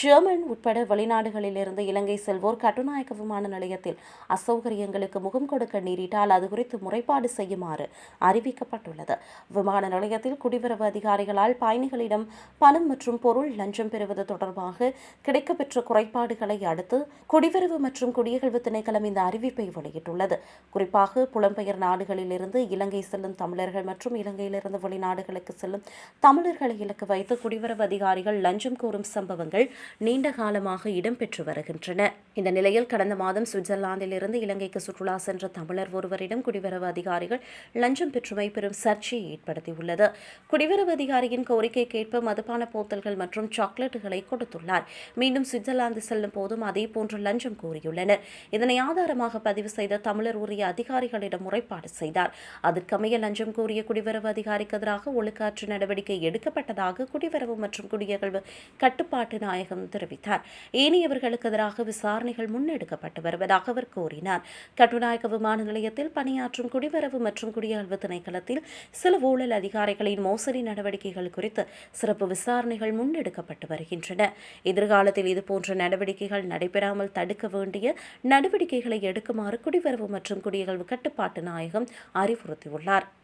German உட்பட வெளிநாடுகளிலிருந்து இலங்கை செல்வோர் கட்டுநாயக்க விமான நிலையத்தில் அசௌகரியங்களுக்கு முகம் கொடுக்க நேரிட்டால் அது குறித்து முறைப்பாடு செய்யுமாறு அறிவிக்கப்பட்டுள்ளது. விமான நிலையத்தில் குடிவரவு அதிகாரிகளால் பயணிகளிடம் பணம் மற்றும் பொருள் லஞ்சம் பெறுவது தொடர்பாக கிடைக்கப்பெற்ற குறைபாடுகளை அடுத்து குடிவரவு மற்றும் குடியகழ்வு திணைக்களம் இந்த அறிவிப்பை வெளியிட்டுள்ளது. குறிப்பாக புலம்பெயர் நாடுகளிலிருந்து இலங்கை செல்லும் தமிழர்கள் மற்றும் இலங்கையிலிருந்து வெளிநாடுகளுக்கு செல்லும் தமிழர்களை இலக்கு வைத்து குடிவரவு அதிகாரிகள் லஞ்சம் கோரும் சம்பவங்கள் நீண்ட காலமாக இடம்பெற்று வருகின்றன. இந்த நிலையில் கடந்த மாதம் சுவிட்சர்லாந்திலிருந்து இலங்கைக்கு சுற்றுலா சென்ற தமிழர் ஒருவரிடம் குடிவரவு அதிகாரிகள் லஞ்சம் பெற்றுமை பெரும் சர்ச்சையை ஏற்படுத்தியுள்ளது. குடிவரவு அதிகாரியின் கோரிக்கைக்கேற்ப மதுபான போத்தல்கள் மற்றும் சாக்லேட்டுகளை கொடுத்துள்ளார். மீண்டும் சுவிட்சர்லாந்து செல்லும் போதும் அதே போன்று லஞ்சம் கோரியுள்ளனர். இதனை ஆதாரமாக பதிவு செய்த தமிழர் உரிய அதிகாரிகளிடம் முறைப்பாடு செய்தார். அதற்கமைய லஞ்சம் கோரிய குடிவரவு அதிகாரிக்கு எதிராக ஒழுக்காற்று நடவடிக்கை எடுக்கப்பட்டதாக குடிவரவு மற்றும் குடியகழ்வு கட்டுப்பாட்டு நாயகம் தெரிவித்தார். ஏனையவர்களுக்கு எதிராக விசாரணைகள் முன்னெடுக்கப்பட்டு வருவதாக அவர் கூறினார். கட்டுநாயக்க விமான நிலையத்தில் பணியாற்றும் குடிவரவு மற்றும் குடியாழ்வு திணைக்களத்தில் சில ஊழல் அதிகாரிகளின் மோசடி நடவடிக்கைகள் குறித்து சிறப்பு விசாரணைகள் முன்னெடுக்கப்பட்டு வருகின்றன. எதிர்காலத்தில் இதுபோன்ற நடவடிக்கைகள் நடைபெறாமல் தடுக்க வேண்டிய நடவடிக்கைகளை எடுக்குமாறு குடிவரவு மற்றும் குடியகழ்வு கட்டுப்பாட்டு நாயகம் அறிவுறுத்தியுள்ளார்.